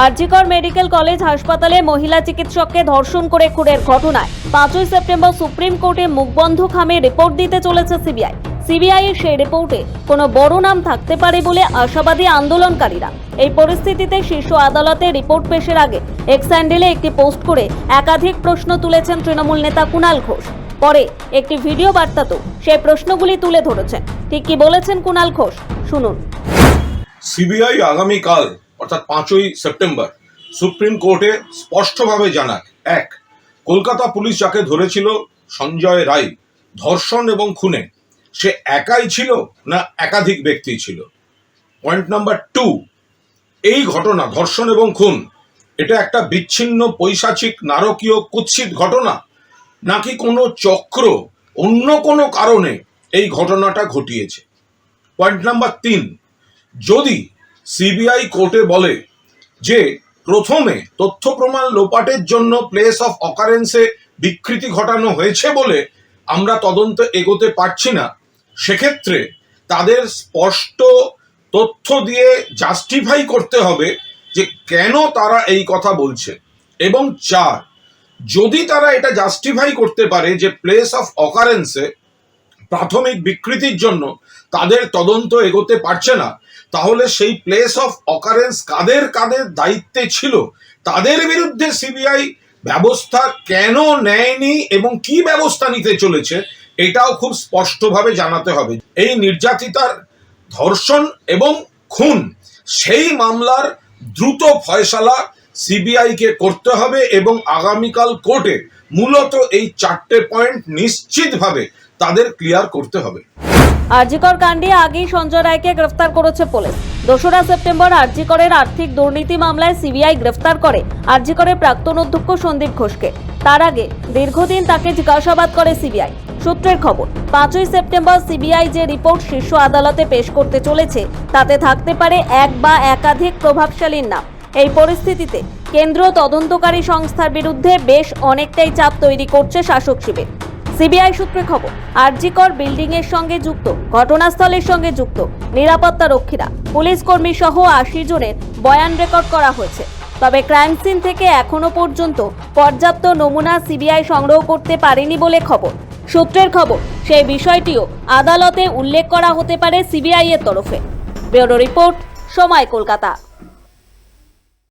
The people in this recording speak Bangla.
আরজিকর মেডিকেল কলেজ হাসপাতালে মহিলা চিকিৎসককে ধর্ষণ করে খুনের ঘটনায় পাঁচই সেপ্টেম্বর সুপ্রিম কোর্টে মুখবন্ধ খামে রিপোর্ট দিতে চলেছে সিবিআই। সিবিআই এর সেই রিপোর্টে কোনো বড় নাম থাকতে পারে বলে আশাবাদী আন্দোলনকারীরা। এই পরিস্থিতিতে শীর্ষ আদালতে রিপোর্ট পেশের আগে এক্স হ্যান্ডেলে একটি পোস্ট করে একাধিক প্রশ্ন তুলেছেন তৃণমূল নেতা কুণাল ঘোষ। পরে একটি ভিডিও বার্তাতেও সেই প্রশ্নগুলি তুলে ধরেছেন। ঠিক কি বলেছেন কুণাল ঘোষ? শুনুন। সিবিআই আগামীকাল অর্থাৎ পাঁচই সেপ্টেম্বর সুপ্রিম কোর্টে স্পষ্টভাবে জানাক এক, কলকাতা পুলিশ যাকে ধরেছিল সঞ্জয় রায়, ধর্ষণ এবং খুনে, সে একাই ছিল না একাধিক ব্যক্তি ছিল? পয়েন্ট নাম্বার টু, এই ঘটনা, ধর্ষণ এবং খুন, এটা একটা বিচ্ছিন্ন পৈশাচিক নারকীয় কুৎসিত ঘটনা? নাকি কোনো চক্র অন্য কোনো কারণে এই ঘটনাটা ঘটিয়েছে? পয়েন্ট নাম্বার তিন, যদি সিবিআই কোর্টে বলে যে, প্রথমে তথ্য প্রমাণ লোপাটের জন্য প্লেস অফ অকারেন্সে বিকৃতি ঘটানো হয়েছে বলে আমরা তদন্ত এগোতে পারছি না। সেক্ষেত্রে তাদের স্পষ্ট তথ্য দিয়ে জাস্টিফাই করতে হবে যে, কেন তারা এই কথা বলছে। এবং চার, যদি তারা এটা জাস্টিফাই করতে পারে যে প্লেস অফ অকারেন্সে প্রাথমিক বিকৃতির জন্য তাদের তদন্ত এগোতে পারছে না, তাহলে সেই প্লেস অফ অকারেন্স কাদের কাদের দায়িত্বে ছিল? তাদের বিরুদ্ধে সিবিআই ব্যবস্থা কেন নেয়নি এবং কি ব্যবস্থা নিতে চলেছে, এটাও খুব স্পষ্টভাবে জানাতে হবে। এই নির্যাতিতার ধর্ষণ এবং খুন, সেই মামলার দ্রুত ফয়সালা সিবিআইকে করতে হবে এবং আগামীকাল কোর্টে মূলত এই চারটে পয়েন্ট নিশ্চিতভাবে তাদের ক্লিয়ার করতে হবে। আরজিকর কাণ্ডে আগেই সঞ্জয় রায়কে গ্রেফতার করেছে পুলিশ। দোসরা সেপ্টেম্বর আরজিকরের আর্থিক দুর্নীতি মামলায় সিবিআই গ্রেফতার করে আরজিকরের প্রাক্তন অধ্যক্ষ সন্দীপ ঘোষকে। তার আগে দীর্ঘদিন তাকে জিজ্ঞাসাবাদ করে সিবিআই সূত্রের খবর, পাঁচই সেপ্টেম্বর সিবিআই যে রিপোর্ট শীর্ষ আদালতে পেশ করতে চলেছে, তাতে থাকতে পারে এক বা একাধিক প্রভাবশালীর নাম। এই পরিস্থিতিতে কেন্দ্রীয় তদন্তকারী সংস্থার বিরুদ্ধে বেশ অনেকটাই চাপ তৈরি করছে শাসক শিবির। সিবিআই সূত্রে খবর, আরজিকর বিল্ডিং এর সঙ্গে যুক্ত, ঘটনাস্থলের সঙ্গে যুক্ত নিরাপত্তা রক্ষীরা, পুলিশ কর্মী সহ আশি জনের বয়ান রেকর্ড করা হয়েছে। তবে ক্রাইম সিন থেকে এখনও পর্যন্ত পর্যাপ্ত নমুনা সিবিআই সংগ্রহ করতে পারেনি বলে খবর। সূত্রের খবর, সেই বিষয়টিও আদালতে উল্লেখ করা হতে পারে সিবিআই এর তরফে। ব্যুরো রিপোর্ট, সময় কলকাতা।